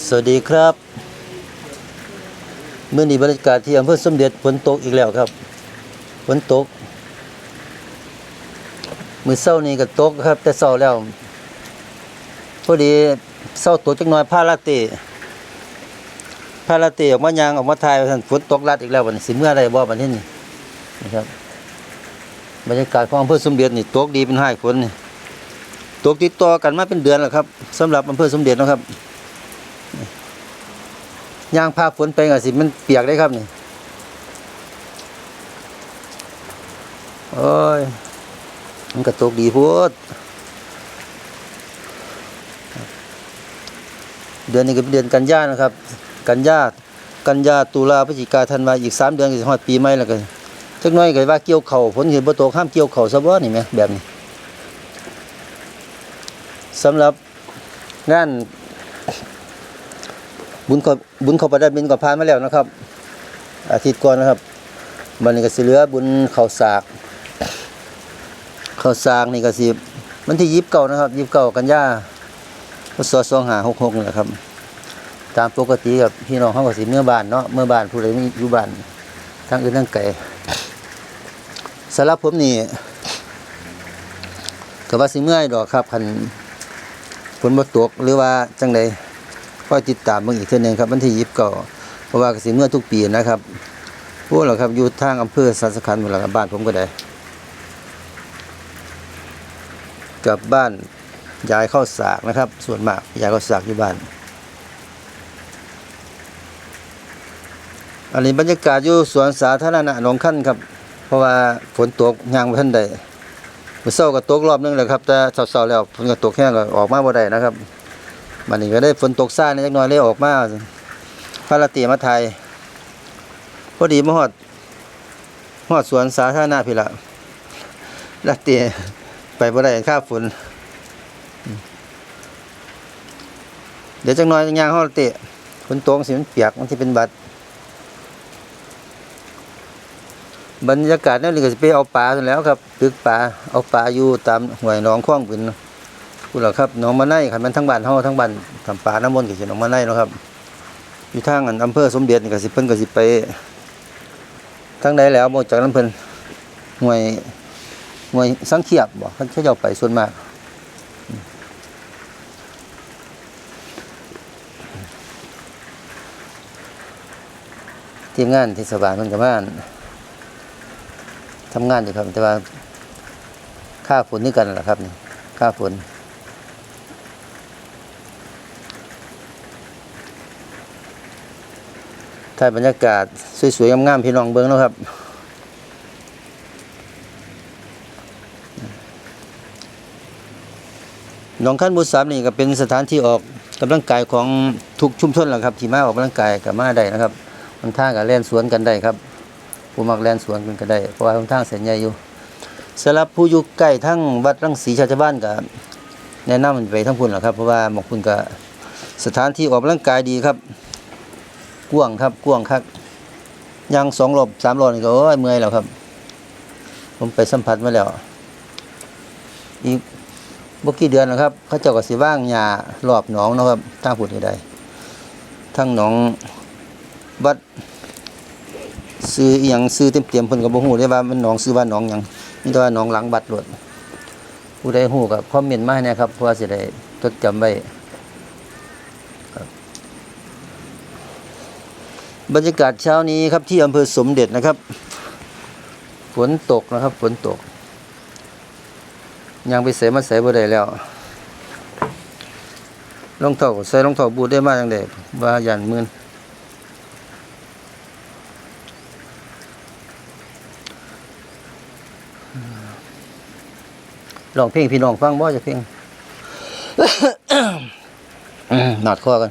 สวัสดีครับเมื่อนี้บรรยากาศที่อำเภอสมเด็จฝนตกอีกแล้วครับฝนตก มือเศร้านี้ก็ตกครับ แต่เศร้าแล้วพอดีเศร้าตกจักหน่อยผ้าลาเตผ้าลาเตออกมายางออกมาทายทันฝนตกลัดอีกแล้ววันนี้สิเมื่อไรบ่บัดนี้นี่นะครับบรรยากาศของอำเภอสมเด็จนี่ตกดีเป็นห้ายฝนนี่ตกติดต่อกันมาเป็นเดือนแล้วครับสำหรับอำเภอสมเด็จนะครับ ยางพาฝนไปก็สิมันเปียกได้ครับนี่โอ้ย มันก็ตกดีพูดเดือนนี้ก็เป็นเดือนกันยานะครับ กันยากันยาตุลาพฤศจิกาธันวาอีกสามเดือนก็จะฮอดปีใหม่แล้วก็จักน้อยก็ว่าเกี่ยวเข่าวฝนเห็นบ่ตกห้ามเกี่ยวเข่าซะบ่นี่แหมแบบนี้สำหรับงาน บุญเขาบุญเขาประดับบินก็ผ่านมาแล้วนะครับ อาทิตย์ก่อนนะครับมันนี่ก็สิเหลือบุญเขาสากเขาสากนี่ก็สิมันที่ยิบเก่านะครับยิบเก่ากันยาพศสองหาหกหกนี่แหละครับ ตามปกติกับพี่น้องเขาก็สิเมื่อบานเนาะเมื่อบานผู้ใดมีอยู่บ้านทั้งอื่นทั้งไก่สำหรับผมนี่ก็ว่าสิเมื่อยดอกครับคันฝนบ่ตกหรือว่าจังใด อยติดตามเบิ่งอีกเทื่อหนึงครับวันที่ยิบก็เพราะว่ากสิเมื่อทุกปีนะครับพวกเราครับอยู่ทางอำเภอสันสคันหมดแล้วครับบ้านผมก็ได้กับบ้านยายเข้าสากนะครับ ส่วนมากยายเข้าสากอยู่บ้านอันนี้บรรยากาศอยู่สวนสาธารณะหนองขั้นครับ เพราะว่าฝนตกยางบ่ทันได้เมื่อเช้าก็ตกรอบนึงแล้วครับ แต่เช้าๆแล้วฝนก็ตกแห้งก็ออกมาบ่ได้นะครับ มันนี่ก็ได้ฝนตกซ่าในจักหน่อยเลยออกมาพาราเตียมาไทยพอดีมาฮอดฮอดสวนสาธารณะพี่ละลาเตียไปบ่ได้ค่าฝนเดี๋ยวจักหน่อยย่างฮอดเตะฝนตกสิมันเปียกมันสิเป็นบัดบรรยากาศนั่นนี่ก็สิไปเอาปลาแล้วครับตึกปลาเอาปลาอยู่ตามห้วยหนองคลองเป็น พูดหรอครับหนองมะไนขันมันทั้งบ้านเฮาทั้งบ้านทำป่าน้ำมนต์ก็สิหนองมะไนเนาะครับ อยู่ทางอันอำเภอสมเด็จนี่ก็สิเพิ่นก็สิไปทางใดแล้วบ่จากนั้นเพิ่นหน่วยหน่วยสังเขียบบ่เขาเจ้าไปส่วนมากทีมงานเทศบาลเพิ่นก็มาทำงานอยู่ครับแต่ว่าค่าฝนนี่กันนั่นแหละครับนี่ค่าฝน ถ่ายบรรยากาศสวยๆงามๆพี่น้องเบิ้งนะครับ หนองขั้นบุสามนี่ก็เป็นสถานที่ออกกำลังกายของทุกชุมชนแหละครับ ที่มาออกกำลังกายกับมาได้นะครับมันท่ากับแล่นสวนกันได้ครับ ผู้มักแล่นสวนกันก็ได้เพราะว่าทางเส้นใหญ่อยู่สำหรับผู้อยู่ใกล้ทั้งวัดรังสีชาชาวบ้านก็แนะนำไปทั้งพุ่นแหละครับเพราะว่าหมองคุณก็สถานที่ออกกำลังกายดีครับ กว้างครับกว้างครับยังสองรอบสามรอบนี่ก็โอ้ยเมื่อยแล้วครับ ผมไปสัมผัสมาแล้ว อีกบกี่เดือนนะครับ เขาเจ้าก็สิว่างหญ้ารอบหนองนะครับทางผุดนี่ได้ทั้งหนองวัดซื้ออหยังซื้อเต็มเต็มเพิ่นก็บ่ฮู้ได้ว่ามันหนองซื้อว่าหนองหยังนี่แต่ว่าหนองหลังบัดโลดผู้ใดฮู้ก็คอมเมนต์มาให้นะครับเพื่อสิได้จดจำไว้ บรรยากาศเช้านี้ครับที่อำเภอสมเด็จนะครับ ฝนตกนะครับฝนตก ยังไปใส่มาใส่บ่ได้แล้วรองเท้าใส่รองเท้าบูทได้มากจังไดว่าหยันมือนลองเพลงพี่น้องฟังบ่จะเพลงหนอดคอกัน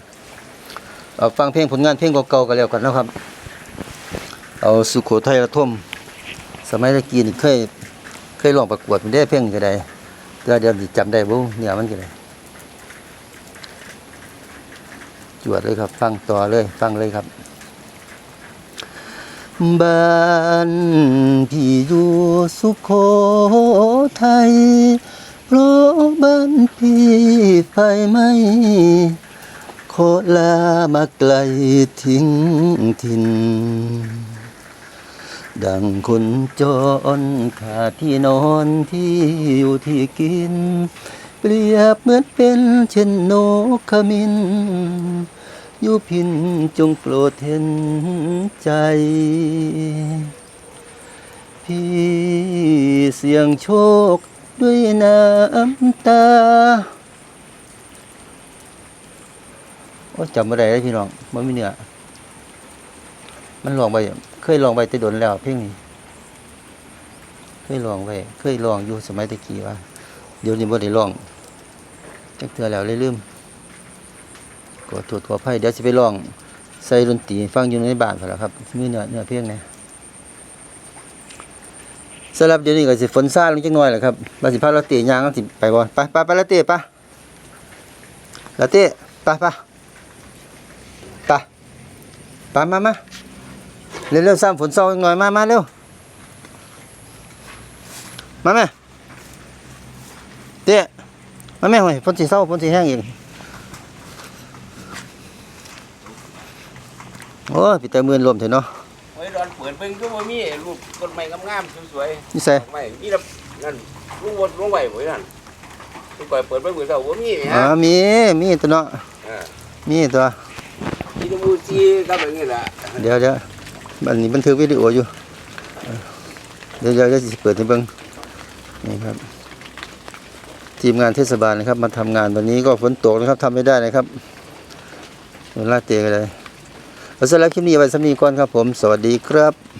เอาฟังเพลงผลงานเพลงเก่าๆกันแล้วกันนะครับ เอาสุโขทัยระทมสมัยตะกี้นี่เคยเคยลองประกวดมันได้เพลงจะได้แต่เดี๋ยวสิจำได้บ่เนี่ยมันจะได้จวดเลยครับ ฟังต่อเลย ฟังเลยครับ บ้านพี่อยู่สุโขทัยเพราะบ้านพี่ไฟไหม้ ลามาไกลทิ้งถิ่น ดังคนจรขาดที่นอนที่อยู่ที่กิน เปรียบเหมือนเป็นเช่นนกขมินยู่พินจงโปรดเห็นใจ พี่เสียงโชคด้วยน้ำตา โอ้จำไม่ได้เลยพี่น้องมันมีเนื้อมันลองไปเคยลองไปแต่โดนแล้วเพลงนี้เคยลองไปเคยลองอยู่สมัยตะกี้ว่า เดี๋ยวนี้บ่ได้ลองจักเทื่อแล้วเลยลืมขอโทษขออภัยเดี๋ยวสิไปลองใส่ดนตรีฟังอยู่ในบ้านพุ่นล่ะครับมีเนื้อเนื้อเพลงนะสำหรับเดี๋ยวนี้ก็สิฝนซ่าลงจักหน่อยแหละครับว่าสิพาลาเต้ย่างกันสิไปบ่ไปไปไปลาเต้ไปลาเต้ไปไปไป ไปมามาเร็วๆซ้ำฝนเศร้าอีกหน่อยมามาเร็ว มาแม่เต้มาแม่เฮ้ยฝนสีเศร้าฝนสีแห้งอีกโอ้ยพี่แต่มือนลมเถอะเนาะเฮ้ยดอนเปิดเบิ่งก็บ่มีรูปต้นไม้งามๆสวยนี่ใส่ๆไม่มีแต่นั่นลุงวดลงไว้ไว้นั่นทุกคนเปิดเบิ่งมื้อเช้าบ่มีแหมอ๋อมีมีตัวเนาะเออมีตัว จมูจีกับบนี้แหละเดี๋ยวเดี๋ยวอันนี้บันทึกวิดีโออยู่เออเดี๋ยวเดี๋ยวจะเปิดให้เบิ้งนี่ครับ ทีมงานเทศบาลนะครับ มาทำงานวันนี้ก็ฝนตกนะครับทำไม่ได้นะครับเวลาเตะกันเลยเอาสำหรับคลิปนี้ไปสำนีก่อนครับผม สวัสดีครับ